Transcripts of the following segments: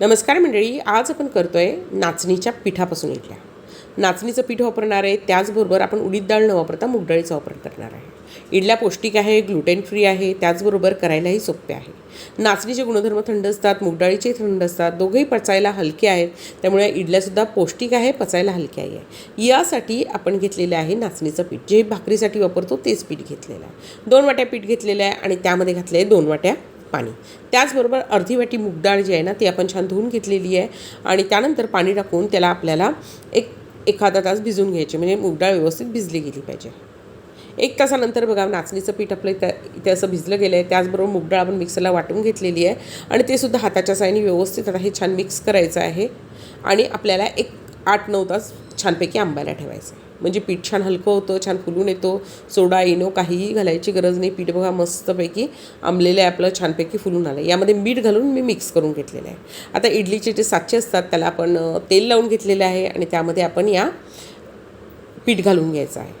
नमस्कार मंडळी आज आपण करतो आहे नाचणीच्या पिठापासून इडल्या नाचणीचं पीठ वापरणार आहे त्याचबरोबर आपण उडीद डाळ न वापरता मूग डाळीचा वापर करणार आहे. इडल्या पौष्टिक आहे ग्लुटेन फ्री आहे त्याचबरोबर करायलाही सोपे आहे. नाचणीचे गुणधर्म थंड असतात मूग डाळीचे थंड असतात दोघंही पचायला हलके आहेत त्यामुळे इडल्यासुद्धा पौष्टिक आहे पचायला हलके आहे. यासाठी आपण घेतलेलं आहे नाचणीचं पीठ. जे भाकरीसाठी वापरतो तेच पीठ घेतलेलं आहे. दोन वाट्या पीठ घेतलेलं आहे आणि त्यामध्ये घातलं आहे दोन वाट्या पाणी. त्याचबरोबर अर्धी वाटी मूगडाळ जी आहे ना ती आपण छान धुवून घेतलेली आहे आणि त्यानंतर पाणी टाकून त्याला आपल्याला एक एखादा तास भिजून घ्यायचे म्हणजे मूगडाळ व्यवस्थित भिजली गेली पाहिजे. एक तासानंतर बघा नाचणीचं पीठ आपलं त्या इथे असं भिजलं गेलं आहे. त्याचबरोबर मुगडाळ आपण मिक्सरला वाटून घेतलेली आहे आणि ते सुद्धा हाताच्या साहाय्याने व्यवस्थित आता हे छान मिक्स करायचं आहे. आणि आपल्याला एक आठ नऊ तास छानपैकी आंबायला ठेवायचं. आहे म्हणजे पीठ छान हलकं होतं छान फुलून येतो. सोडा इनो काहीही घालायची गरज नाही. पीठ बघा मस्तपैकी आंबलेलं आहे आपलं छानपैकी फुलून आलं यामध्ये मीठ घालून मी मिक्स करून घेतलेलं आहे. आता इडलीचे जे साचे असतात त्याला आपण तेल लावून घेतलेलं आहे आणि त्यामध्ये आपण या पीठ घालून घ्यायचं आहे.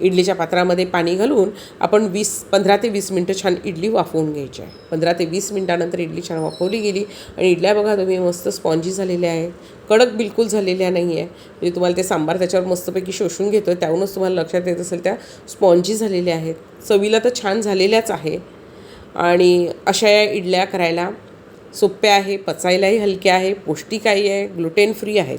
इडलीच्या पात्रामध्ये पाणी घालून आपण वीस पंधरा ते वीस मिनटं छान इडली वाफवून घ्यायची आहे. पंधरा ते वीस मिनटानंतर इडली छान वाफवली गेली आणि इडल्या बघा तुम्ही मस्त स्पॉन्जी झालेल्या आहेत. कडक बिलकुल झालेल्या नाही आहे म्हणजे तुम्हाला ते सांबार त्याच्यावर मस्तपैकी शोषून घेतो आहे त्याहूनच तुम्हाला लक्षात येत असेल त्या स्पॉन्जी झालेल्या आहेत. चवीला तर छान झालेल्याच आहे. आणि अशा या इडल्या करायला सोप्या आहे पचायलाही हलक्या आहे पौष्टिक आहे ग्लुटेन फ्री आहेत